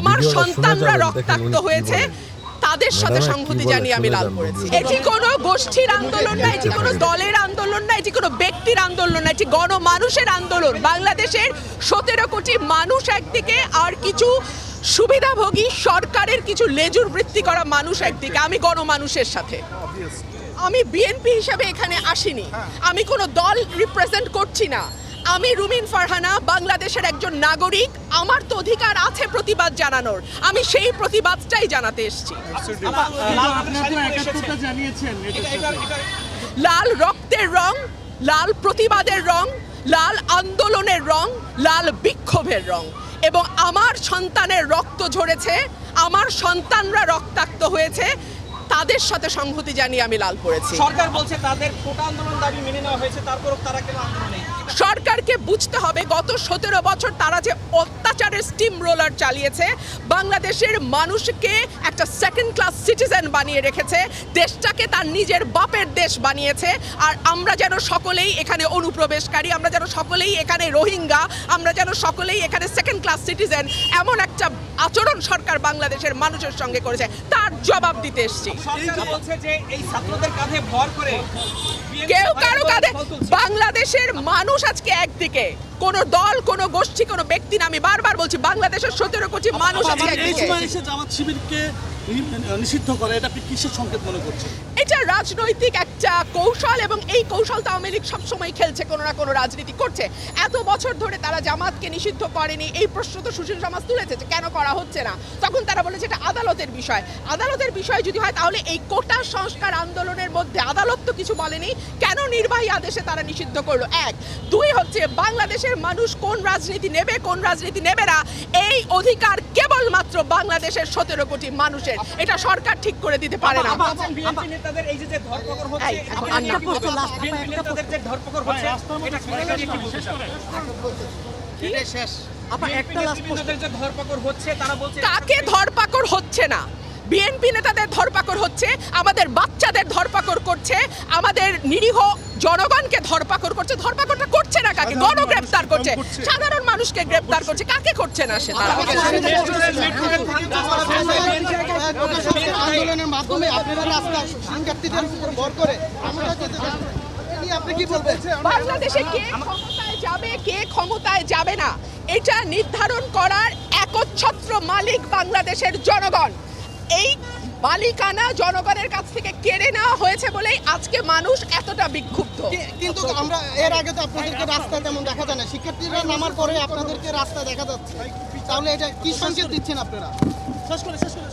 আমার সন্তানরা রক্তাক্ত হয়েছে তাদের সাথে সংহতি জানিয়ে আমি লাল করেছি। এটি কোনো গোষ্ঠীর আন্দোলন না এটি কোনো দলের আন্দোলন না এটি কোনো ব্যক্তির আন্দোলন না এটি গণমানুষের আন্দোলন। বাংলাদেশের সতেরো কোটি মানুষ একদিকে আর কিছু সুবিধাভোগী সরকারের কিছু লেজুর বৃত্তি করা মানুষ একদিকে আমি গণমানুষের সাথে। আমি বিএনপি হিসাবে এখানে আসিনি। আমি কোনো দল রিপ্রেজেন্ট করছি না। আমি রুমিন ফারহানা, বাংলাদেশের একজন নাগরিক। আমার তো অধিকার আছে প্রতিবাদ জানানোর। আমি সেই প্রতিবাদটাই জানাতে এসেছি। লাল রক্তের রং, লাল প্রতিবাদের রং, লাল আন্দোলনের রং, লাল বিক্ষোভের রং। এবং আমার সন্তানের রক্ত ঝরেছে, আমার সন্তানরা রক্তাক্ত হয়েছে তাদের সাথে সংহতি জানিয়ে আমি লাল পড়েছি। সরকার বলছে তাদের কোটা আন্দোলন দাবি মেনে নেওয়া হয়েছে তারপরও তারা কেন আন্দোলনে সরকারকে বুঝতে হবে গত সতেরো বছর তারা যে অত্যাচারের স্টিম রোলার চালিয়েছে বাংলাদেশের মানুষকে একটা সেকেন্ড ক্লাস সিটিজেন বানিয়ে রেখেছে দেশটাকে তার নিজের বাপের দেশ বানিয়েছে আর আমরা যেন সকলেই এখানে অনুপ্রবেশকারী আমরা যেন সকলেই এখানে রোহিঙ্গা আমরা যেন সকলেই এখানে সেকেন্ড ক্লাস সিটিজেন এমন একটা আচরণ সরকার বাংলাদেশের মানুষের সঙ্গে করেছে তার জবাব দিতে এসছি। কেউ কারও কাঁধে বাংলাদেশের মানুষ আজকে একদিকে। কোন দল কোন গোষ্ঠী কোন ব্যক্তি না আমি বারবার বলছি বাংলাদেশের সতেরো কোটি মানুষ একদিকে সময় এসে জামাত শিবিরকে নিষিদ্ধ করে এটা কিসের সংকেত মনে করছেন? এটা রাজনৈতিক একটা কৌশল এবং এই কৌশল তো আওয়ামী লীগ সবসময় খেলছে কোনো না কোনো রাজনীতি করছে। এত বছর ধরে তারা জামাতকে নিষিদ্ধ করেনি এই প্রশ্ন তো সুশীল সমাজ তুলেছে যে কেন করা হচ্ছে না। তখন তারা বলেছে এটা আদালতের বিষয়। আদালতের বিষয় যদি হয় তাহলে এই কোটা সংস্কার আন্দোলনের মধ্যে আদালত তো কিছু বলেনি কেন নির্বাহী আদেশে তারা নিষিদ্ধ করল? এক। দুই হচ্ছে বাংলাদেশের মানুষ কোন রাজনীতি নেবে কোন রাজনীতি নেবে না এই অধিকার কেবলমাত্র বাংলাদেশের সতেরো কোটি মানুষের। এটা সরকার ঠিক করে দিতে পারে না। কাকে ধরপাকড় হচ্ছে না? বিএনপি নেতাদের ধরপাকড় হচ্ছে আমাদের বাচ্চাদের ধরপাকড় করছে আমাদের নিরীহ জনগণকে ধরপাকড় করছে। ধরপাকড়টা করছে না কাকে? গণগ্রেপ্তার করছে। সাধারণ মানুষকে গ্রেপ্তার করছে। কাকে করছে না সে তারা? আন্দোলনের মাধ্যমে আপনারা রাস্তা শিক্ষার্থীদের উপর ভর করে আমরা যেতে চাই। এ নিয়ে আপনি কি বলবেন? বাংলাদেশে কে ক্ষমতায় যাবে কে ক্ষমতায় যাবে না? এটা নির্ধারণ করার একচ্ছত্র মালিক বাংলাদেশের জনগণ। এই বালিকানা জনগণের কাছ থেকে কেড়ে নেওয়া হয়েছে বলেই আজকে মানুষ এতটা বিক্ষুব্ধ। কিন্তু আমরা এর আগে তো আপনাদেরকে রাস্তা তেমন দেখা যায় না। শিক্ষার্থীরা নামার পরে আপনাদেরকে রাস্তা দেখা যাচ্ছে। তাহলে এটা কি সংকেত দিচ্ছেন আপনারা? শেষ করে শেষ করে।